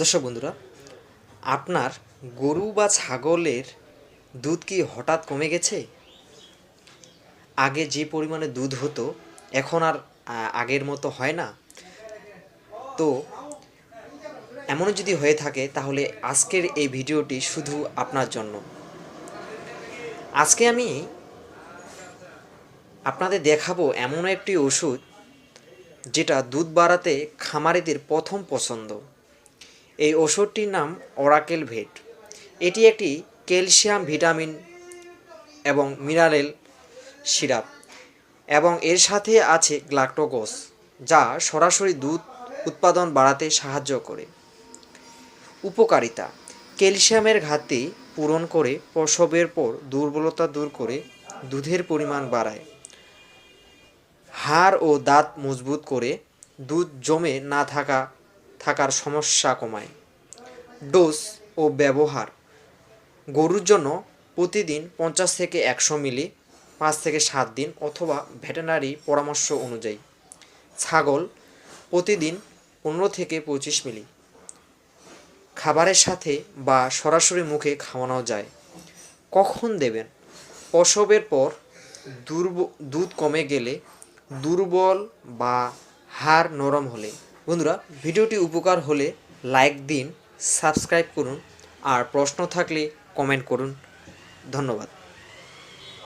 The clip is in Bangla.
দর্শক বন্ধুরা, আপনার গরু বা ছাগলের দুধ কি হঠাৎ কমে গেছে? আগে যে পরিমাণে দুধ হতো, এখন আর আগের মতো হয় না। তো এমন যদি হয়ে থাকে, তাহলে আজকের এই ভিডিওটি শুধু আপনার জন্য। আজকে আমি আপনাদের দেখাবো এমন একটি ওষুধ, যেটা দুধ বাড়াতে খামারিদের প্রথম পছন্দ। এই ওষুধটির নাম অরাকেল ভেট। এটি একটি ক্যালসিয়াম ভিটামিন এবং মিনারেল সিরাপ এবং এর সাথে আছে গ্লাক্টোকোস যা সরাসরি দুধ উৎপাদন বাড়াতে সাহায্য করে। উপকারিতা, ক্যালসিয়ামের ঘাটতি পূরণ করে প্রসবের পর দুর্বলতা দূর করে দুধের পরিমাণ বাড়ায়। হাড় ও দাঁত মজবুত করে দুধ জমে না থাকা থাকার সমস্যা কমায়। ডোজ ও ব্যবহার। গরুর জন্য প্রতিদিন পঞ্চাশ থেকে একশো মিলি, পাঁচ থেকে সাত দিন অথবা ভেটেনারি পরামর্শ অনুযায়ী। ছাগল প্রতিদিন পনেরো থেকে পঁচিশ মিলি। খাবারের সাথে বা সরাসরি মুখে খাওয়ানো যায়। কখন দেবেন? প্রসবের পর দুর্ব দুধ কমে গেলে দুর্বল বা হাড় নরম হলে। বন্ধুরা ভিডিওটি উপকার হলে লাইক দিন সাবস্ক্রাইব করুন আর প্রশ্ন থাকলে কমেন্ট করুন। ধন্যবাদ।